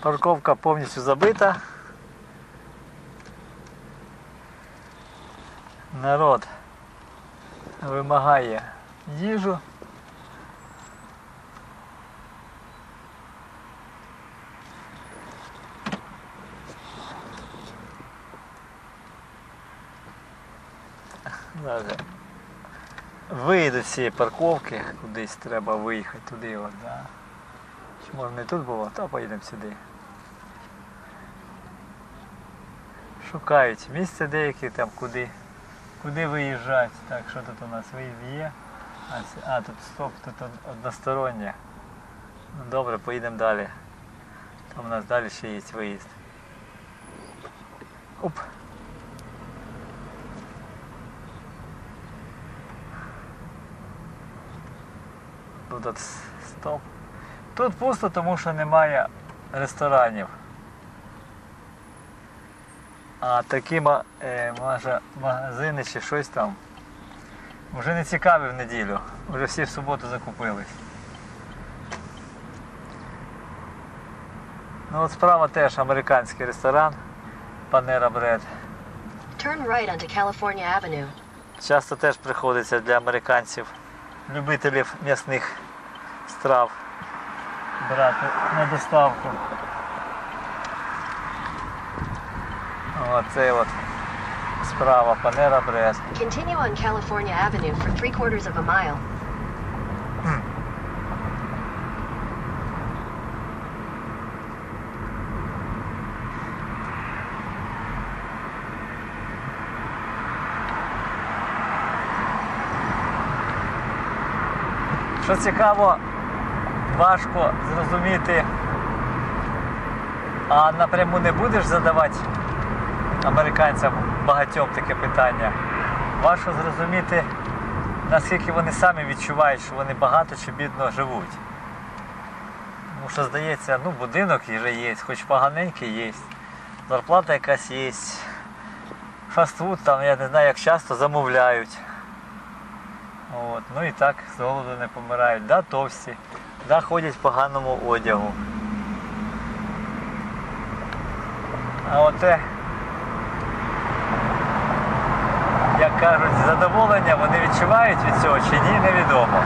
Парковка повністю забита. Народ вимагає їжу. Вийду з цієї парковки, кудись треба виїхати туди. От, да. Чи може не тут було, то поїдемо сюди. Шукають місце деякі там куди. Куди виїжджати. Так, що тут у нас виїзд є? А, а тут стоп, тут од- одностороннє. Ну добре, поїдемо далі. Там у нас далі ще є виїзд. Оп. Тут стоп. Тут пусто, тому що немає ресторанів. А такі е, може, магазини чи щось там вже не цікаві в неділю. Вже всі в суботу закупились. Ну от справа теж американський ресторан Panera Bread. Turn right onto California Avenue. Часто теж приходиться для американців, любителів м'ясних страв брати на доставку. Оце от справа Panera Bread. Continue on California Avenue for three quarters of a mile. Що цікаво, важко зрозуміти, а напряму не будеш задавати американцям багатьом таке питання. Важко зрозуміти, наскільки вони самі відчувають, що вони багато чи бідно живуть. Що здається, ну будинок вже є, хоч поганенький є, зарплата якась є, фастфуд там, я не знаю, як часто замовляють. От, ну і так з голоду не помирають. Да, товсті, да, ходять в поганому одягу. А оте, як кажуть, задоволення вони відчувають від цього чи ні, невідомо.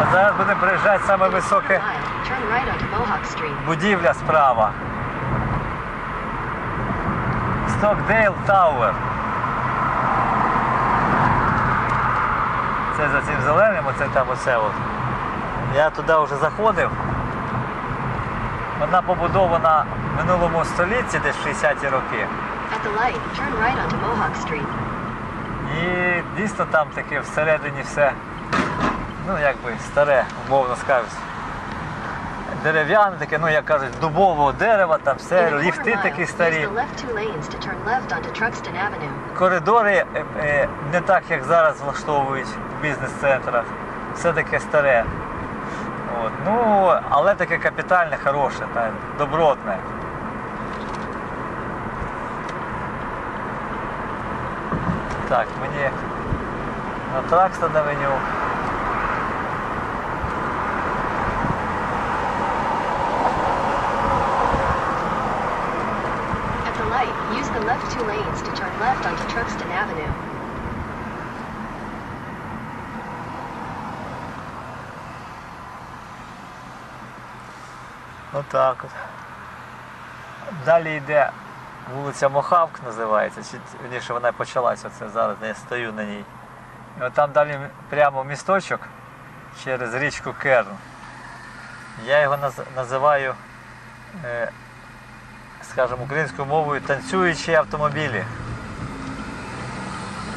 А зараз будемо приїжджати саме високе будівля справа. Стокдейл Тауер. Це за цим зеленим, оце там оце от. Я туди вже заходив. Вона побудована в минулому столітті, десь 60-ті роки. І дійсно там таке всередині все, ну якби старе, умовно скажуть. Дерев'яне таке, ну як кажуть, дубового дерева, там все, ліфти такі старі. Коридори е, е, не так, як зараз влаштовують в бізнес-центрах. Все таке старе. От. Ну, але таке капітальне, хороше, та, добротне. Так, мені на. At the light, use the left two lanes to turn left onto Truxton Avenue. Отак от. Далі йде вулиця Мохавк називається, чи вірніше вона почалася, оце зараз я стою на ній. І от там далі прямо місточок через річку Керн. Я його наз- називаю, е, скажімо, українською мовою танцюючі автомобілі.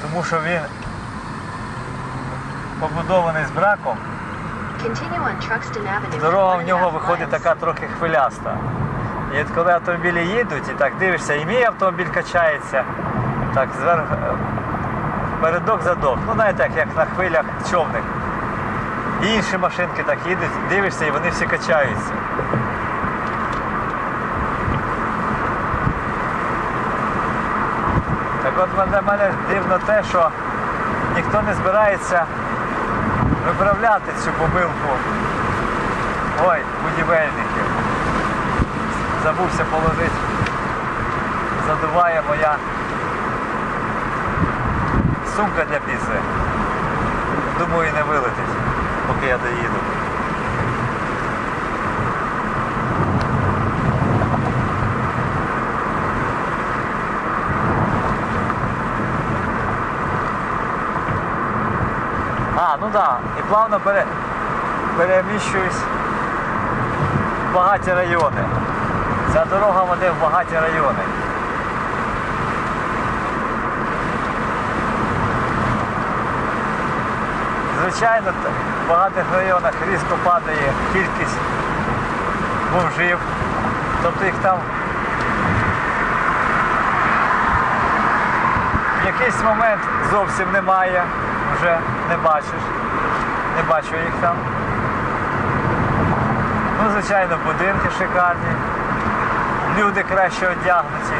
Тому що він побудований з браком. Дорога в нього виходить така трохи хвиляста. І от коли автомобілі їдуть, і так дивишся, і мій автомобіль качається, так зверху, е, передок задок. Ну знаєте, як, як на хвилях човник. І інші машинки так їдуть, дивишся, і вони всі качаються. Так от для мене дивно те, що ніхто не збирається виправляти цю помилку. Ой, будівельники. Забувся положити. Задуває моя сумка для піци. Думаю, не вилетить, поки я доїду. А, ну да. і плавно пере... переміщуюсь в багаті райони. Ця дорога веде в багаті райони. Звичайно, в багатих районах різко падає кількість бомжів. Тобто їх там в якийсь момент зовсім немає, вже не бачиш. Не бачу їх там. Ну, звичайно, будинки шикарні, люди краще одягнуті.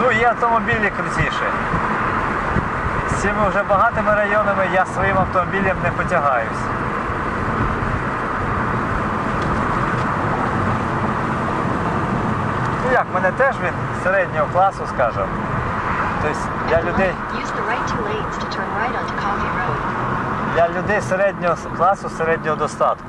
Ну і автомобілі крутіші. З цими вже багатими районами я своїм автомобілем не потягаюсь. Ну як, мене теж він середнього класу, скажімо. Тобто для людей, для людей середнього класу, середнього достатку.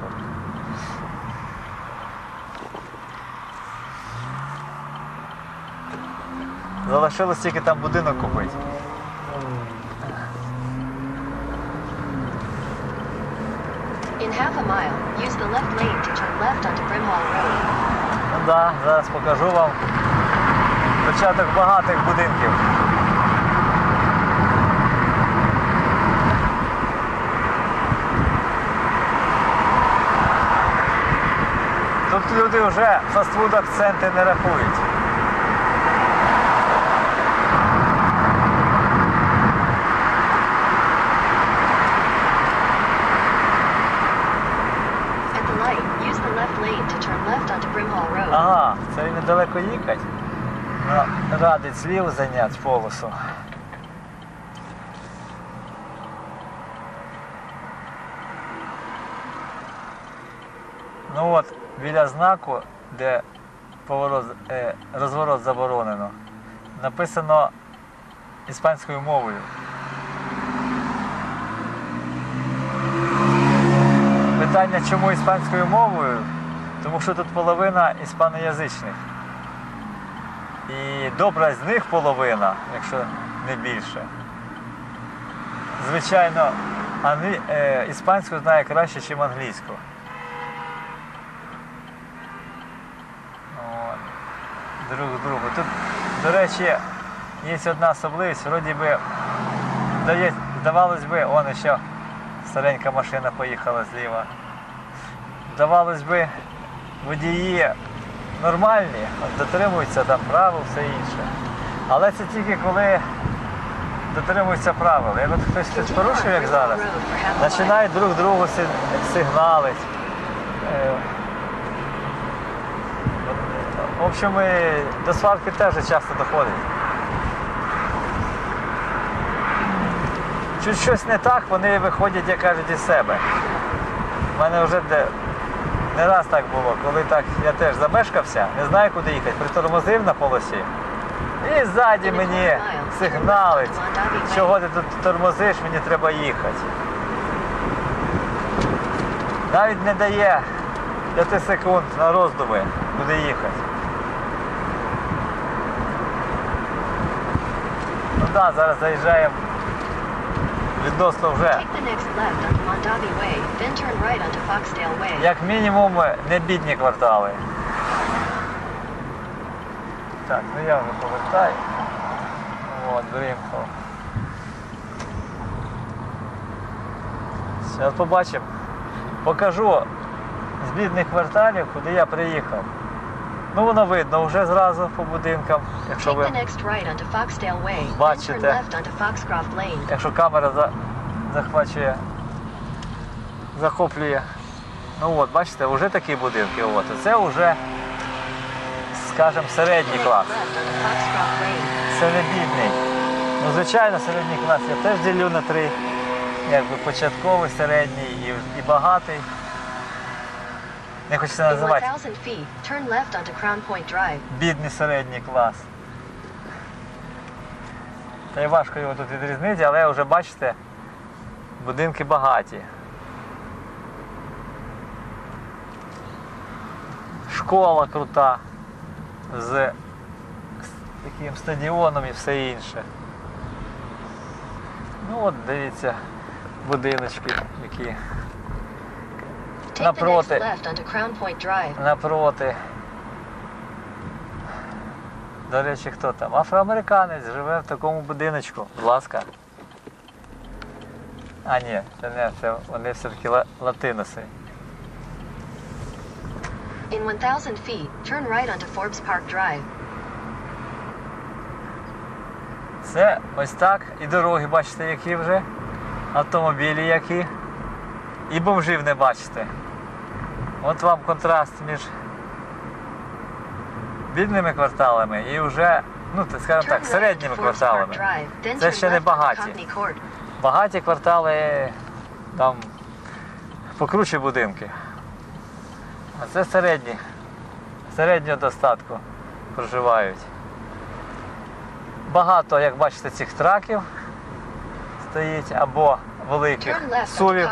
Залишилось тільки там будинок купити. In half a mile, use the left lane to turn left onto Brimhall Road. Ну да, зараз покажу вам початок багатих будинків. Люди вже фастфуд акценти не рахують. Ага, це він недалеко їхать. Ну, радить зліво зайняти полосу. Ну от, біля знаку, де поворот, е, розворот заборонено, написано іспанською мовою. Питання, чому іспанською мовою? Тому що тут половина іспаноязичних. І добра з них половина, якщо не більше. Звичайно, е, іспанську знає краще, ніж англійську. От. Друг другу. Тут, до речі, є одна особливість, вроді би, здає- здавалось би, он ще старенька машина поїхала зліва. Здавалось би, водії нормальні, дотримуються там правил, все інше. Але це тільки коли дотримуються правил. Як от хтось щось порушує, як зараз, починають друг другу сигналити. В общем, і до сварки теж часто доходить. Чуть щось не так, вони виходять, як кажуть, із себе. У мене вже де, не раз так було, коли так я теж замешкався, не знаю, куди їхати, притормозив на полосі. І ззаді мені сигналить, чого ти тут тормозиш, мені треба їхати. Навіть не дає 5 секунд на роздуми, куди їхати. Ну так, да, зараз заїжджаємо відносно вже. Take the next left onto Mondavi Way, then turn right onto Foxdale Way. Як мінімум не бідні квартали. Так, ну я вже повертаю. От, Брімхол. Зараз побачимо. Покажу з бідних кварталів, куди я приїхав. Ну воно видно вже зразу по будинкам, якщо ви. Бачите. якщо камера за, захвачує, захоплює. Ну от, бачите, вже такі будинки. От. Це вже, скажімо, середній клас. Це не бідний. Ну, звичайно, середній клас я теж ділю на три. Якби початковий, середній і, і багатий. Не хочеться In називати 1,000 feet, turn left onto Crown Point Drive. бідний середній клас. Та й важко його тут відрізнити, але вже бачите, будинки багаті. Школа крута з таким стадіоном і все інше. Ну от дивіться, будиночки, які Напроти. напроти. До речі, хто там? Афроамериканець живе в такому будиночку. Будь ласка. А, ні, це не це вони все-таки латиноси. In 1,000 feet, turn right onto Forbes Park Drive. Це ось так. І дороги бачите, які вже. Автомобілі які. І бомжів не бачите. От вам контраст між бідними кварталами і вже, ну, скажімо так, середніми кварталами. Це ще не багаті. Багаті квартали там покруче будинки. А це середні. Середнього достатку проживають. Багато, як бачите, цих траків стоїть або великих сувів.